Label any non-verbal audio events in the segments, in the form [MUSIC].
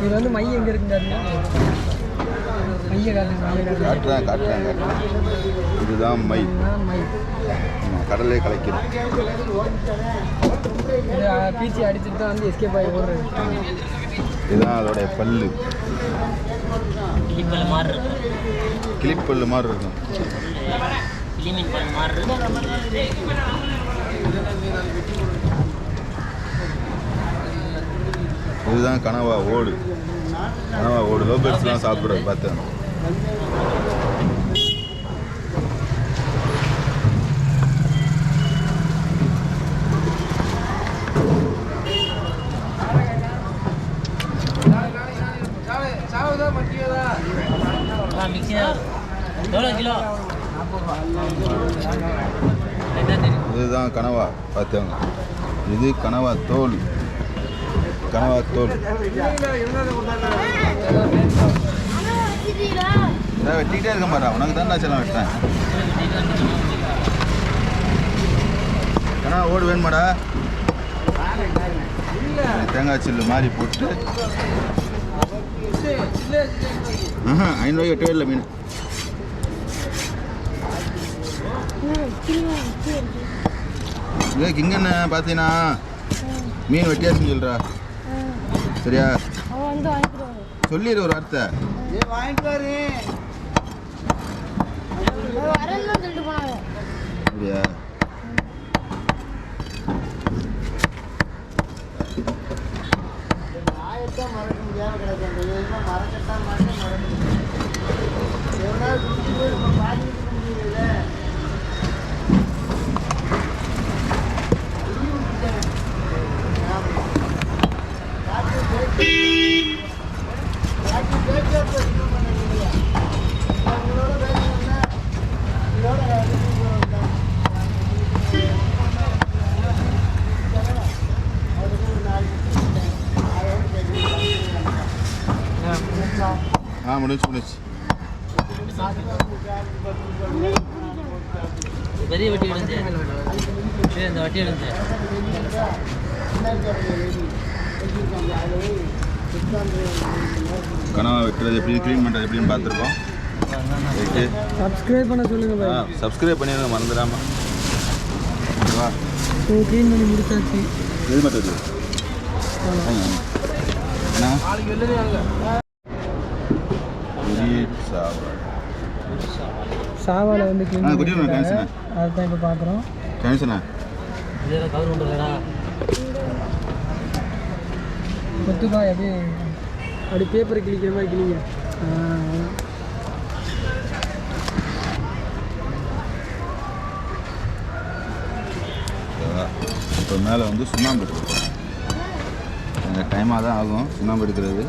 இது வந்து மை எங்கே இருக்குங்க மைய காட்டுறேன் காட்டுறேன் காட்டுறேன். இதுதான் மை. இதுதான் மை. ஆமா, கடலே அஹ், பீச்சி அடிச்சுட்டு தான் வந்து எஸ்கேப் ஆகி ஓடுறது இதுதான் அதோடைய பல்லு. கிளிப்பல் மாதிரி இருக்கு கிளிப்பல்லு மாதிரி இருக்கும் கிளிமீன் பல் மாதிரி இருக்கு இதுதான் கனவா ஓடு. கனவா ஓடு. லோ பேர்ட்ஸ்லாம் சாப்பிட்றது பார்த்தேன் இதுதான் கனவா பார்த்தவங்க இது கனவா தோல். கனவா தோல் வெட்டிக்கிட்டே இருக்க மாட்டா. உனக்கு தான் செல்லாம் செல்லம் வெட்டேன் கனவா ஓடு வேணுமாடா? தேங்காய் சில்லு மாதிரி போட்டு. ஆஹா ஐநூறுவாய்க்கு வெட்டவே இல்லை மீன். இதே கிங்கண்ண பார்த்தீங்கன்னா மீன் வெட்டியாச்சுன்னு சொல்கிறா சரியா? சொல்லிடு ஒரு வார்த்தை. வரேன்னு சொல்லிட்டு போனாங்க. அப்படியா? ஆ முடிஞ்சு முடிச்சு பெரிய வட்டி இந்த கனவா வெட்டுறது எப்படி க்ளீன் பண்ணுறது எப்படின்னு பார்த்துருக்கோம். சப்ஸ்கிரைப் பண்ண சொல்லுங்க சப்ஸ்கிரைப் பண்ணிடுங்க மறந்துடாமல் ஓகேவா? க்ளீன் பண்ணி முடிச்சாச்சு. இது மட்டும் என்ன? சாவல் சாவால வந்து அதுதான் இப்போ பார்க்குறோம் டென்ஷனா இதில் கவர் பண்ணுறா கொத்துக்காய் அப்படியே அப்படி பேப்பரை கிழிக்கிற மாதிரி கிழிங்க. இப்போ மேலே வந்து சுண்ணாம்பு கொஞ்சம் டைமாக தான் ஆகும். சுண்ணாம்பு எடுக்கிறது.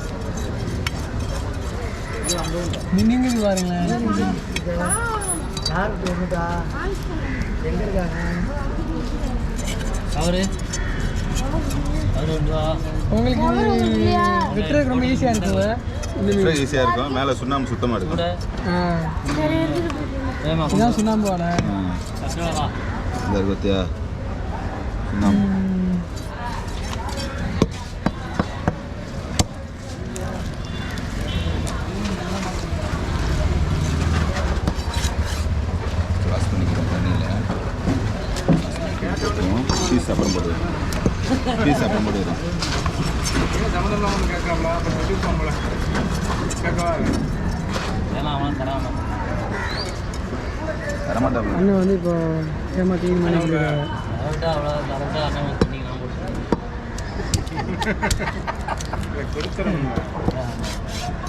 மின்னுங்குது பாருங்களேன். யார் எங்கே இருக்காங்க வா. உங்களுக்கு வெட்டுறதுக்கு ரொம்ப ஈஸியாக மீன். ஈஸியாக இருக்கும். மேலே சுண்ணாம்பு சுத்தமாக இருக்கும் சுண்ணாம்பு வாடை. இந்த பார்த்தியா சுண்ணாம்பு. பீஸ் அப்புறம் போடுவோம் பீஸ் அப்புறம் தரமாட்டோம் அண்ணன் வந்து இப்போ ஏமா க்ளீன் பண்ணி கொடுக்குறாரு. கரெக்டாக அவ்வளோ கரெக்டாக அண்ணன் பண்ணிங்க நான் போட்டு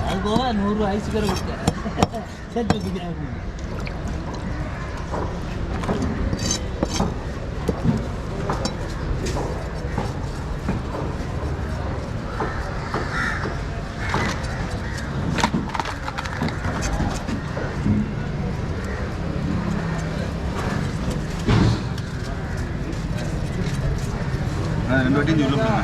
அது போக நூறுரூவா ஐஸ் பேர் கொடுத்தேன். [LAUGHS] சேர்த்து ரெண்டு வாட்டி உள்ள போங்க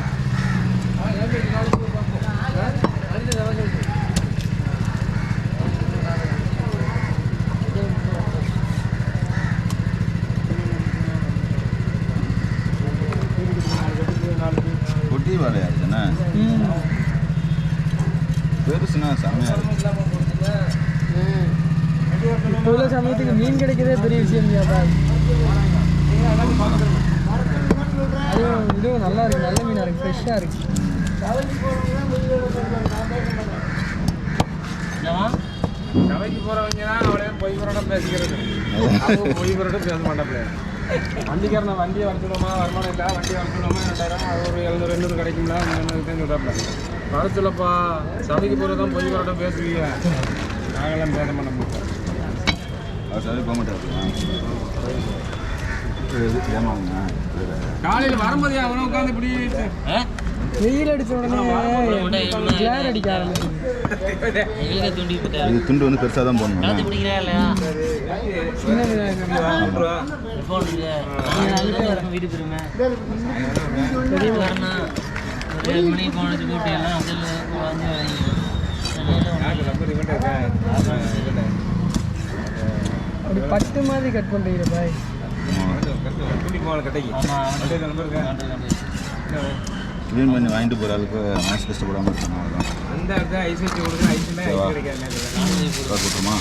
கொட்டி வேலையா இருக்குண்ணே இருக்கு இப்போ உள்ள சமயத்துக்கு மீன் கிடைக்கிறதே பெரிய விஷயம் அதுவும் இதுவும் நல்லா இருக்கு. நல்ல மீனாக இருக்கு. ஃப்ரெஷ்ஷாக இருக்கு. என்னவா சபைக்கு போறவங்க தான் அவளே பொய் புரோட பேசிக்கிறது. பொய் புரோட பேச மாட்டாப்ல வண்டிக்காரன வண்டியை சொல்லுமா வருமானம் இல்லை வண்டி சொல்லுமா ரெண்டாயிரம் அது ஒரு எழுநூறு எண்ணூறு கிடைக்குங்களா இந்த சொல்கிறாப்ல வர சொல்லப்பா. சபைக்கு போகிறது தான் பொய் புரோட பேசுவீங்க. நாங்களாம் பேச மாட்டோம். சரி போக மாட்டாரு ஏமாங்க காலையில் வரும்போது அவனும் உட்காந்து இப்படி? வெயில் அடிச்ச உடனே கிளார் அடிக்க எங்களுக்கே தூண்டி போட்டாரு இது துண்டு வந்து பெருசாக தான் போடணும். ஒரு பட்டு மாதிரி கட் பண்ணுறீங்க பாய். அப்படியே நம்பர் இருக்கேன் க்ளீன் பண்ணி வாங்கிட்டு போகிற ஆளுக்கு மனசு கஷ்டப்படாமல் இருக்கணும் அந்த இடத்துல ஐஸ் வச்சு கொடுக்குற ஐஸ்ல ஐஸ் கிடைக்காது போட்டுருமா